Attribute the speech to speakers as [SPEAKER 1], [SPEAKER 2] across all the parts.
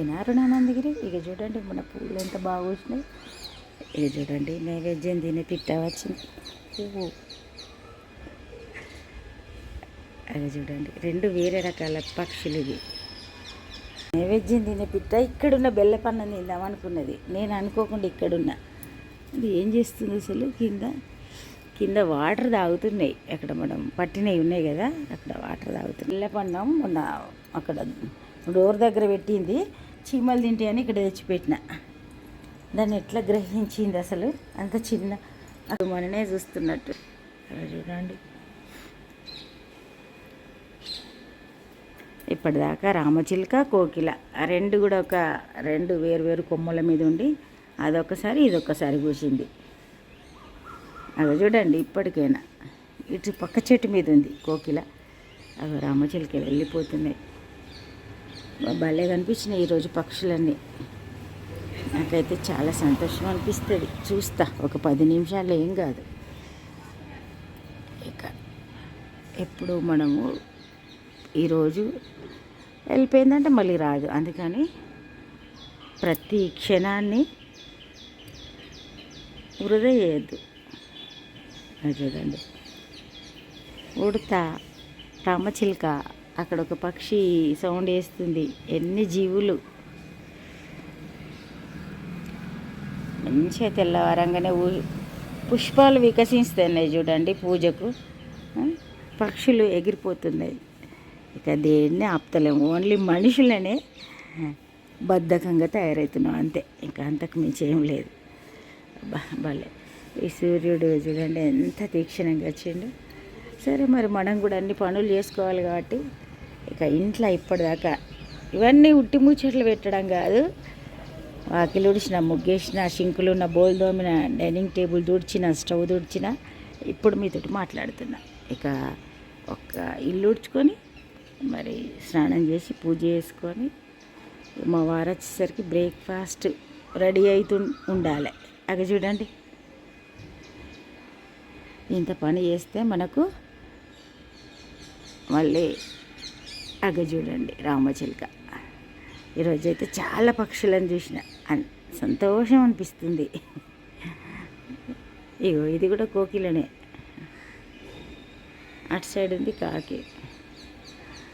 [SPEAKER 1] నేనా రుణానందగిరి? ఇక చూడండి మన పూలు ఎంత బాగా వచ్చినాయి. ఇక చూడండి నైవేద్యం తినే పిట్ట వచ్చింది. పువ్వు. అది చూడండి రెండు వేరే రకాల పక్షులు ఇవి. నైవేద్యం తినే పిట్ట ఇక్కడున్న బెల్లపన్న తిందాం అనుకున్నది. నేను అనుకోకుండా ఇక్కడున్నా. అది ఏం చేస్తుంది అసలు? కింద కింద వాటర్ తాగుతున్నాయి. అక్కడ మనం పట్టినవి ఉన్నాయి కదా అక్కడ వాటర్ తాగుతున్నాయి. బెల్లపన్నం మొన్న అక్కడ డోర్ దగ్గర పెట్టింది. చీమలు తింటే అని ఇక్కడ తెచ్చిపెట్టిన. దాన్ని ఎట్లా గ్రహించింది అసలు? అంత చిన్న అది మననే చూస్తున్నట్టు. చూడండి. ఇప్పటిదాకా రామచిలుక కోకిల రెండు కూడా ఒక రెండు వేరు వేరు కొమ్మల మీద ఉండి అదొకసారి ఇదొకసారి కూసింది అవి చూడండి ఇప్పటికైనా. ఇటు పక్క చెట్టు మీద ఉంది కోకిల. అవి రామచిలుక వెళ్ళిపోతున్నాయి. భలే కనిపించినాయి ఈరోజు పక్షులన్నీ. నాకైతే చాలా సంతోషం అనిపిస్తుంది. చూస్తా ఒక పది నిమిషాలు ఏం కాదు. ఇక ఎప్పుడు మనము ఈరోజు వెళ్ళిపోయిందంటే మళ్ళీ రాదు. అందుకని ప్రతి క్షణాన్ని వృధా చేయొద్దు. అది చూడండి ఉడత రామచిలుక. అక్కడ ఒక పక్షి సౌండ్ వేస్తుంది. ఎన్ని జీవులు. మంచిగా తెల్లవారంగానే ఊ- పుష్పాలు వికసిస్తున్నాయి చూడండి పూజకు. పక్షులు ఎగిరిపోతున్నాయి. ఇక దేన్ని ఆపుతలేము. ఓన్లీ మనుషులనే బద్ధకంగా తయారవుతున్నాం అంతే. ఇంకా అంతకు మించి ఏం లేదు. భలే. ఈ సూర్యుడు చూడండి ఎంత తీక్షణంగా వచ్చిండు. సరే మరి మనం కూడా అన్ని పనులు చేసుకోవాలి కాబట్టి ఇక ఇంట్లో ఇప్పటిదాకా ఇవన్నీ ఉట్టి ముచ్చట్లు పెట్టడం కాదు. వాకిలు ఉడిచిన ముగ్గేసిన షింకులు ఉన్న బోల్ దోమిన డైనింగ్ టేబుల్ తుడిచిన స్టవ్ తుడిచిన ఇప్పుడు మీతోటి మాట్లాడుతున్నా. ఇక ఒక ఇల్లు ఉడ్చుకొని మరి స్నానం చేసి పూజ చేసుకొని మా వారు వచ్చేసరికి బ్రేక్ఫాస్ట్ రెడీ అవుతూ ఉండాలి. అగ చూడండి. ఇంత పని చేస్తే మనకు మళ్ళీ అగ చూడండి రామచిలుక. ఈరోజు అయితే చాలా పక్షులను చూసిన. సంతోషం అనిపిస్తుంది. ఇగో ఇది కూడా కోకిలనే. అటు సైడ్ ఉంది కాకి.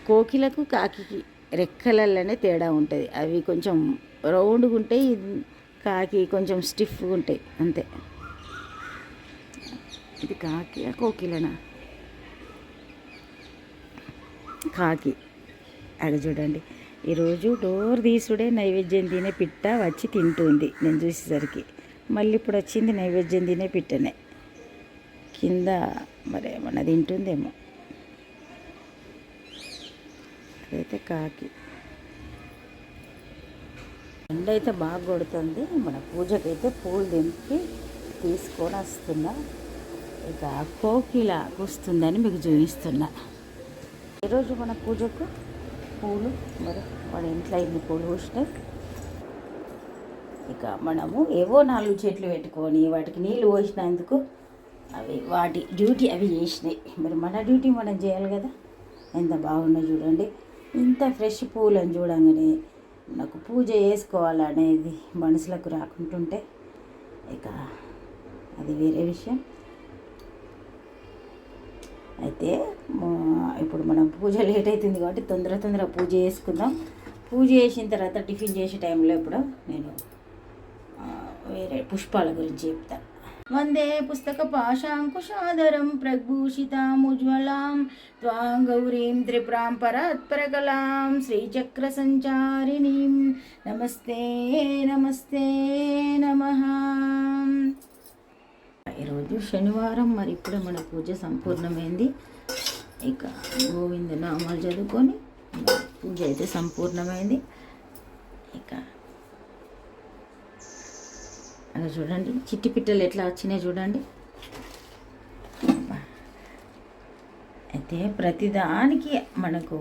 [SPEAKER 1] కోకిలకు కాకికి రెక్కలలోనే తేడా ఉంటుంది. అవి కొంచెం రౌండ్గా ఉంటాయి కాకి కొంచెం స్టిఫ్గా ఉంటాయి. అంతే. ఇది కాకి కోకిలనా? కాకి. అక్కడ చూడండి. ఈరోజు డోర్ తీసుడే నైవేద్యం తినే పిట్ట వచ్చి తింటుంది. నేను చూసేసరికి మళ్ళీ ఇప్పుడు వచ్చింది నైవేద్యం తినే పిట్టనే. కింద మరి తింటుందేమో. అదైతే కాకి. ఎండ అయితే బాగా కొడుతుంది. మన పూజకైతే పూలు దింపి తీసుకొని వస్తున్నా. ఇక కోకిల వస్తుందని మీకు చూపిస్తున్నా. ఈరోజు మన పూజకు పూలు మరి మన ఇంట్లో ఇన్ని పూలు పూసినాయి ఇక మనము ఏవో నాలుగు చెట్లు పెట్టుకొని వాటికి నీళ్ళు పోసినందుకు అవి వాటి డ్యూటీ అవి చేసినాయి. మరి మన డ్యూటీ మనం చేయాలి కదా. ఎంత బాగున్నాయి చూడండి. ఇంత ఫ్రెష్ పూలను చూడంగానే నాకు పూజ చేసుకోవాలనేది మనసులకు రాకుంటుంటే ఇక అది వేరే విషయం. అయితే ఇప్పుడు మనం పూజ లేట్ అవుతుంది కాబట్టి తొందర తొందర పూజ చేసుకుందాం. పూజ చేసిన తర్వాత టిఫిన్ చేసే టైంలో ఇప్పుడు నేను వేరే పుష్పాల గురించి చెప్తాను వందే పుస్తక పాశాంకుశాదరం ప్రభూషితాముజ్వలాం త్వాం గౌరీం త్రిపురాం పరాత్పరకలాం శ్రీచక్ర సంచారిణీం. నమస్తే నమస్తే నమః. ఈరోజు శనివారం మరి ఇప్పుడే మన పూజ సంపూర్ణమైంది. ఇక గోవింద నామాలు చదువుకొని పూజ అయితే సంపూర్ణమైంది. ఇక అలా చూడండి చిట్టి పిట్టలు ఎట్లా వచ్చినాయి చూడండి. అయితే ప్రతిదానికి మనకు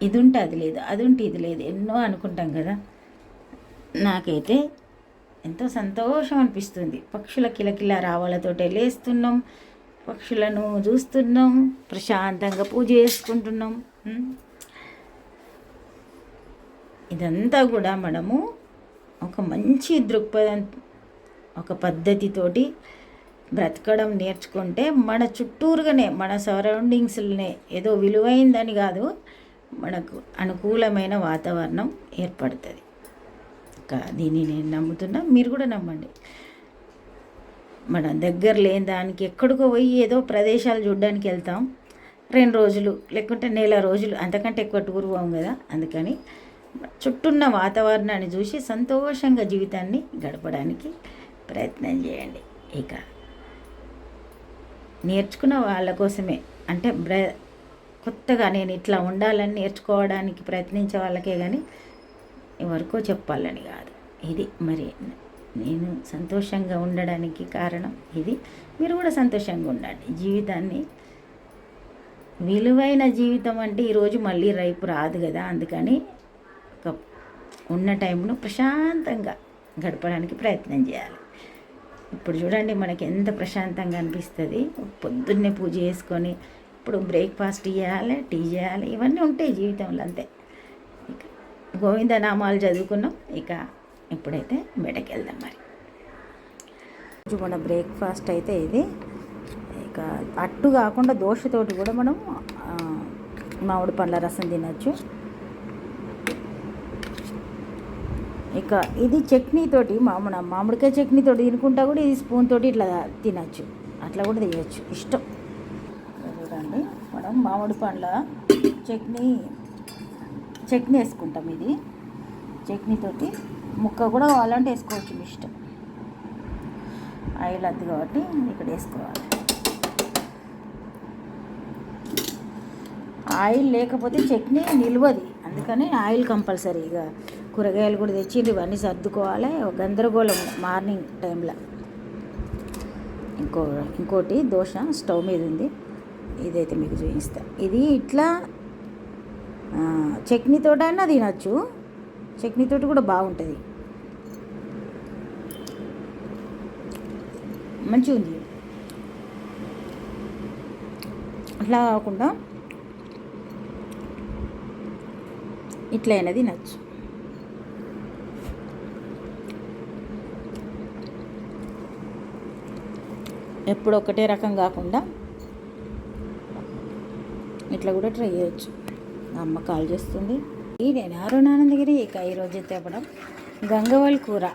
[SPEAKER 1] ఇది ఉంటే అది లేదు అది ఉంటే ఇది లేదు ఎన్నో అనుకుంటాం కదా. నాకైతే ఎంతో సంతోషం అనిపిస్తుంది. పక్షుల కిలకిల రావాలతోటే లేస్తున్నాం. పక్షులను చూస్తున్నాం. ప్రశాంతంగా పూజ చేసుకుంటున్నాం. ఇదంతా కూడా మనము ఒక మంచి దృక్పథం ఒక పద్ధతితోటి బ్రతకడం నేర్చుకుంటే మన చుట్టూరుగానే మన సరౌండింగ్స్లోనే ఏదో విలువైందని కాదు మనకు అనుకూలమైన వాతావరణం ఏర్పడుతుంది. దీన్ని నేను నమ్ముతున్నా మీరు కూడా నమ్మండి. మన దగ్గర లేని దానికి ఎక్కడికో పోయి ఏదో ప్రదేశాలు చూడడానికి వెళ్తాం. రెండు రోజులు లేకుంటే నెల రోజులు అంతకంటే ఎక్కువ టూర్ పోం కదా. అందుకని చుట్టూన్న వాతావరణాన్ని చూసి సంతోషంగా జీవితాన్ని గడపడానికి ప్రయత్నం చేయండి. ఇక నేర్చుకున్న వాళ్ళ కోసమే. అంటే బ్ర కొత్తగా నేను ఇట్లా ఉండాలని నేర్చుకోవడానికి ప్రయత్నించే వాళ్ళకే కానీ ఎవరికో చెప్పాలని కాదు. ఇది మరి నేను సంతోషంగా ఉండడానికి కారణం ఇది. మీరు కూడా సంతోషంగా ఉండండి. జీవితాన్ని విలువైన జీవితం అంటే ఈరోజు మళ్ళీ రైపు రాదు కదా. అందుకని ఒక ఉన్న టైంను ప్రశాంతంగా గడపడానికి ప్రయత్నం చేయాలి. ఇప్పుడు చూడండి మనకి ఎంత ప్రశాంతంగా అనిపిస్తుంది. పొద్దున్నే పూజ చేసుకొని ఇప్పుడు బ్రేక్ఫాస్ట్ చేయాలి టీ చేయాలి ఇవన్నీ ఉంటాయి జీవితంలో అంతే. గోవింద నామాలు చదువుకున్నాం. ఇక ఇప్పుడైతే బయటకు వెళ్దాం మరి. రోజు మన బ్రేక్ఫాస్ట్ అయితే ఇది. ఇక అట్టు కాకుండా దోశతోటి కూడా మనం మామిడి పండ్ల రసం తినచ్చు. ఇక ఇది చట్నీతోటి మామిడి మామిడికాయ చట్నీతోటి తినుకుంటా కూడా ఇది స్పూన్ తోటి ఇట్లా తినచ్చు. అట్లా కూడా తినచ్చు. ఇష్టం. చూడండి మనం మామిడి పండ్ల చట్నీ చట్నీ వేసుకుంటాం ఇది. చట్నీతోటి ముక్క కూడా కావాలంటే వేసుకోవచ్చు మీ ఇష్టం. ఆయిల్ వద్దు కాబట్టి ఇక్కడ వేసుకోవాలి. ఆయిల్ లేకపోతే చట్నీ నిల్వది. అందుకని ఆయిల్ కంపల్సరీ ఇక కూరగాయలు కూడా తెచ్చి ఇవన్నీ సర్దుకోవాలి. గందరగోళం మార్నింగ్ టైంలో. ఇంకో ఇంకోటి దోశ స్టవ్ మీద ఉంది. ఇదైతే మీకు చూపిస్తా. ఇది ఇట్లా ఆ, అయినా తినచ్చు. చట్నీతోటి కూడా బాగుంటుంది. మంచిగా ఉంది. అట్లా కాకుండా ఇట్లయినా తినచ్చు. ఎప్పుడు ఒకటే రకం కాకుండా ఇట్లా కూడా ట్రై చేయొచ్చు. అమ్మ కాల్ చేస్తుంది. ఈ నేను అరుణానందగిరి ఇక ఈరోజు తెప్పడం గంగవల్ కూర.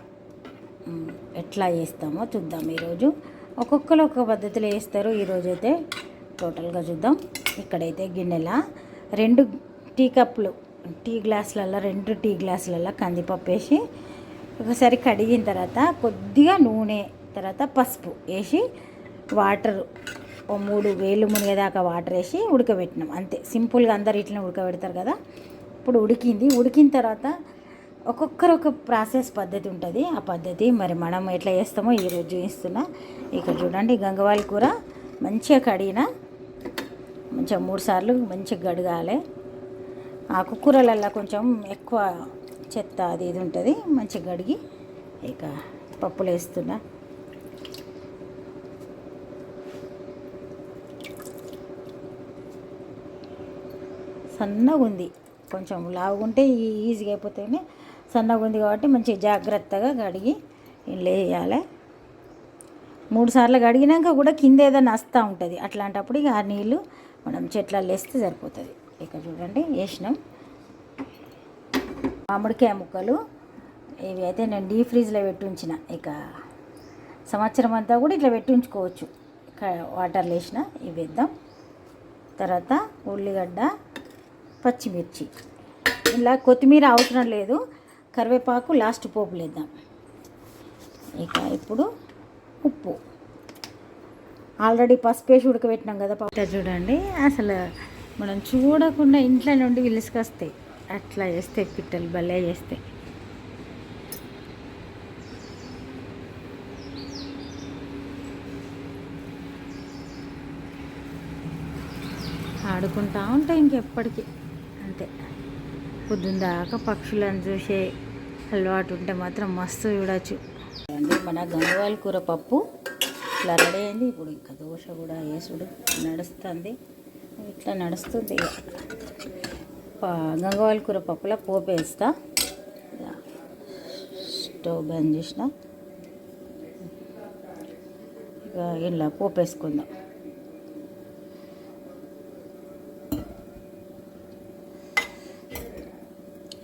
[SPEAKER 1] ఎట్లా చేస్తామో చూద్దాం ఈరోజు. ఒక్కొక్కరు ఒక్కొక్క పద్ధతిలో వేస్తారు ఈరోజు అయితే టోటల్గా చూద్దాం. ఇక్కడైతే గిన్నెల రెండు టీ కప్పులు టీ గ్లాసులలో రెండు టీ గ్లాసులలో కందిపప్పు వేసి ఒకసారి కడిగిన తర్వాత కొద్దిగా నూనె తర్వాత పసుపు వేసి వాటర్ ఓ మూడు వేలు మునిగేదాకా వాటర్ వేసి ఉడకబెట్టినాం. అంతే. సింపుల్గా అందరు ఇట్లనే ఉడకబెడతారు కదా. ఇప్పుడు ఉడికింది. ఉడికిన తర్వాత ఒక్కొక్కరు ఒక ప్రాసెస్ పద్ధతి ఉంటుంది. ఆ పద్ధతి మరి మనం ఎట్లా చేస్తామో ఈరోజు చూపిస్తున్నా. ఇక్కడ చూడండి గంగవాల్ కూర మంచిగా కడిగిన మంచిగా మూడు సార్లు మంచిగా గడగాలి. ఆకుకూరలల్లో కొంచెం ఎక్కువ చెత్త అది ఇది ఉంటుంది. మంచిగా గడిగి ఇక పప్పులు వేస్తున్నా సన్నగా ఉంది. కొంచెం లావుంటే ఈజీగా అయిపోతేనే సన్నగా ఉంది కాబట్టి మంచిగా జాగ్రత్తగా కడిగి వేయాలి మూడు సార్లు కడిగినాక కూడా కింద ఏదైనా వస్తూ ఉంటుంది. అట్లాంటప్పుడు ఇక ఆ నీళ్ళు మనం చెట్లలో వేస్తే సరిపోతుంది. ఇక చూడండి వేసినాం. మామిడికాయ ముక్కలు ఇవి అయితే నేను డీప్ ఫ్రీజ్లో పెట్టి ఉంచిన. ఇక సంవత్సరం అంతా కూడా ఇట్లా పెట్టి ఉంచుకోవచ్చు. క- వాటర్లో వేసిన ఇవి వేద్దాం. తర్వాత ఉల్లిగడ్డ పచ్చిమిర్చి. ఇలా కొత్తిమీర అవసరం లేదు. కరివేపాకు లాస్ట్ పోపు లేద్దాం. ఇక ఇప్పుడు ఉప్పు. ఆల్రెడీ పసుపు వేసి ఉడకబెట్టినాం కదా పప్పు. చూడండి అసలు మనం చూడకుండా ఇంట్లో నుండి విలుసుకొస్తాయి అట్లా చేస్తే పిట్టలు భలే చేస్తాయి ఆడుకుంటా ఉంటాయి ఇంకెప్పటికీ. అంతే. పొద్దున్న దాకా పక్షులను చూసే అలవాటు ఉంటే మాత్రం మస్తు చూడొచ్చు. అండి మన గంగవాల కూర పప్పు ఇట్లా రెడీ అయింది. ఇప్పుడు ఇంకా దోశ కూడా వేసుడు నడుస్తుంది. ఇట్లా నడుస్తుంది గంగవాల కూర పప్పులో పోపు వేస్తా. స్టవ్ బంద్ చేసిన. ఇక ఇలా పోపు వేసుకుందాం.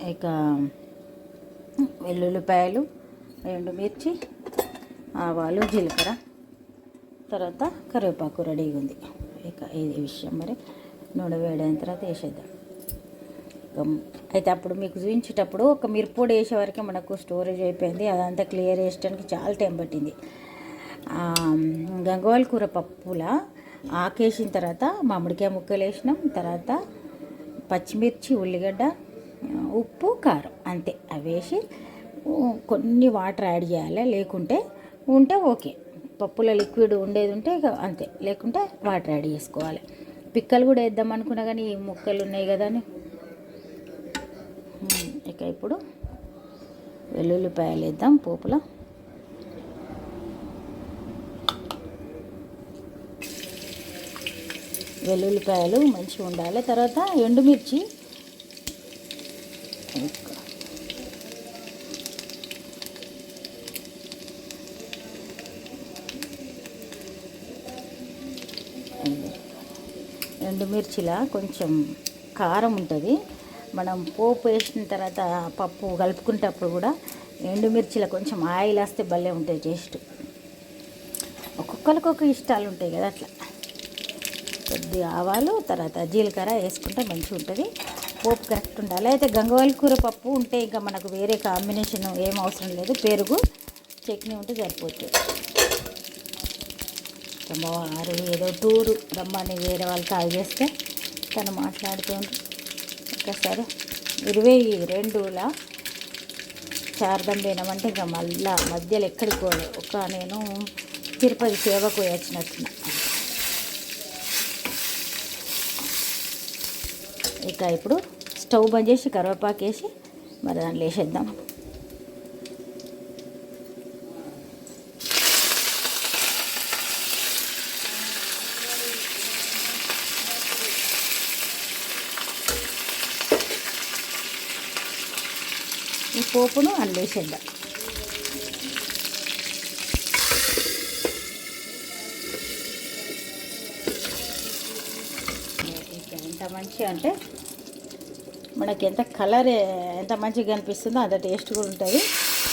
[SPEAKER 1] ఇక వెల్లుల్లిపాయలు ఎండుమిర్చి ఆవాలు జీలకర్ర తర్వాత కరివేపాకు రెడీగా ఉంది. ఇక ఇది విషయం మరి నూనె వేడైన తర్వాత వేసేద్దాం. అయితే అప్పుడు మీకు చూపించేటప్పుడు ఒక మిరప్పొడి వేసే వరకే మనకు స్టోరేజ్ అయిపోయింది. అదంతా క్లియర్ చేసడానికి చాలా టైం పట్టింది. ఆ, గంగవాల్ కూర పప్పుల ఆకేసిన తర్వాత మామిడికాయ ముక్కలు వేసినాం. తర్వాత పచ్చిమిర్చి ఉల్లిగడ్డ ఉప్పు కారం అంతే. అవి వేసి కొన్ని వాటర్ యాడ్ చేయాలి? లేకుంటే ఉంటే ఓకే. పప్పులో లిక్విడ్ ఉండేది ఉంటే ఇక అంతే. లేకుంటే వాటర్ యాడ్ చేసుకోవాలి. పిక్కలు కూడా వేద్దాం అనుకున్నా కానీ ఈ ముక్కలు ఉన్నాయి కదా అని. ఇక ఇప్పుడు వెల్లుల్లిపాయలు వేద్దాం పోపులో. వెల్లుల్లిపాయలు మంచిగా ఉండాలి. తర్వాత ఎండుమిర్చి ఎండుమిర్చిలా కొంచెం కారం ఉంటుంది. మనం పోపు వేసిన తర్వాత పప్పు కలుపుకునేటప్పుడు కూడా ఎండుమిర్చిలో కొంచెం ఆయిల్ వేస్తే భలే ఉంటుంది టేస్ట్. ఒక్కొక్కరికి ఒక ఇష్టాలు ఉంటాయి కదా అట్లా. కొద్ది ఆవాలు తర్వాత జీలకర్ర వేసుకుంటే మంచిగా ఉంటుంది. పోపు కరెక్ట్ ఉండాలి. అయితే గంగవాల్ కూర పప్పు ఉంటే ఇంకా మనకు వేరే కాంబినేషన్ ఏం అవసరం లేదు. పెరుగు చట్నీ ఉంటే సరిపోతుంది. అమ్మవారు ఏదో టూరు రమ్మని వేరే వాళ్ళు కాల్ చేస్తే తను మాట్లాడుతుంది. ఇంకా సరే ఇరవై రెండులా శారదం పోయినామంటే ఇంకా మళ్ళా మధ్యలో ఎక్కడికి పోలే. ఒక నేను తిరుపతి సేవకు పోయి ఇక ఇప్పుడు స్టవ్ బంద్ చేసి కరివేపాకు వేసి మరి దాంట్లో వేసేద్దాం పోపును అందులో వేసేద్దాం ఎంత మంచిగా అంటే మనకి ఎంత కలర్ ఎంత మంచిగా కనిపిస్తుందో అంత టేస్ట్ కూడా ఉంటుంది.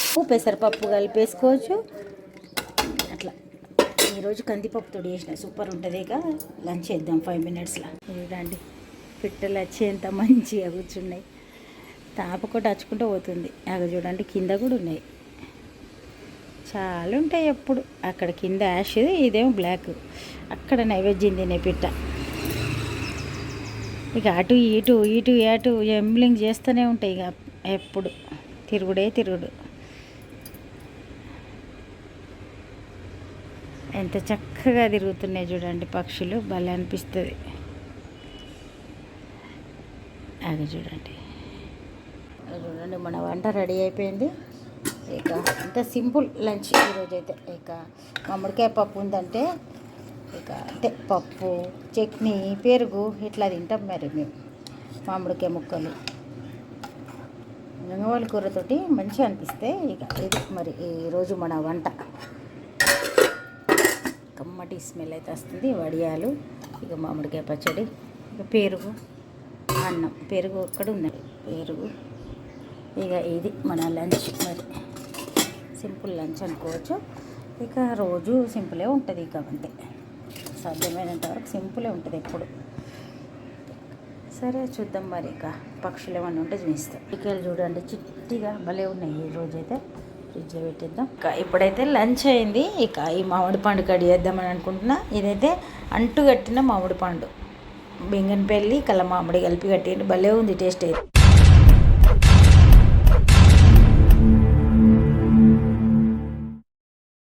[SPEAKER 1] ఉప్పు పెసరపప్పు కలిపేసుకోవచ్చు. అట్లా. ఈరోజు కందిపప్పుతో చేసిన సూపర్ ఉంటుంది ఇక. లంచ్ చేద్దాం ఫైవ్ మినిట్స్లో. చూడండి పిట్టలు వచ్చి ఎంత మంచిగా కూర్చున్నాయి. తాపకొట్టి అచ్చుకుంటూ పోతుంది. అక్కడ చూడండి కింద కూడా ఉన్నాయి. చాలా ఉంటాయి ఎప్పుడు. అక్కడ కింద యాష్ ఇదేమో బ్లాక్. అక్కడ నైవేద్యం తినే పిట్ట. ఇక అటు ఇటు ఇటు అటు ఎంబ్లింగ్ చేస్తూనే ఉంటాయి ఇక ఎప్పుడు. తిరుగుడే తిరుగుడు. ఎంత చక్కగా తిరుగుతున్నాయి చూడండి పక్షులు. భలే అనిపిస్తుంది. అది చూడండి. చూడండి మన వంట రెడీ అయిపోయింది. ఇక ఇంత సింపుల్ లంచ్ ఈరోజు అయితే ఇక మామిడికాయ పప్పు ఉందంటే ఇక అంటే పప్పు చట్నీ పెరుగు ఇట్లా తింటాం మరి మేము మామిడికాయ ముక్కలు. గంగవాళ్ళ కూరతోటి మంచిగా అనిపిస్తే ఇక ఇది మరి ఈరోజు మన వంట. కమ్మటి స్మెల్ అయితే వస్తుంది వడియాలు ఇక మామిడికాయ పచ్చడి ఇక పెరుగు అన్నం. పెరుగు ఒక్కడ ఉన్నది పెరుగు ఇక ఇది మన లంచ్ మరి. సింపుల్ లంచ్ అనుకోవచ్చు. ఇక రోజు సింపులే ఉంటుంది ఇక అంతే. సాధ్యమైనంత వరకు సింపులే ఉంటుంది ఎప్పుడు. సరే చూద్దాం మరి ఇక పక్షులు ఏమన్నా ఉంటే చూపిస్తాం. ఇక చూడండి చిట్టిగా భలే ఉన్నాయి ఈ రోజైతే. ఫ్రిడ్జ్లో పెట్టేద్దాం. ఇక ఇప్పుడైతే లంచ్ అయింది. ఇక ఈ మామిడి పండు కడి చేద్దామని అనుకుంటున్నా. ఇదైతే అంటు కట్టిన మామిడి పండు. పెళ్ళి కళ్ళ మామిడి కలిపి కట్టేయండి భలే ఉంది టేస్ట్ అయితే.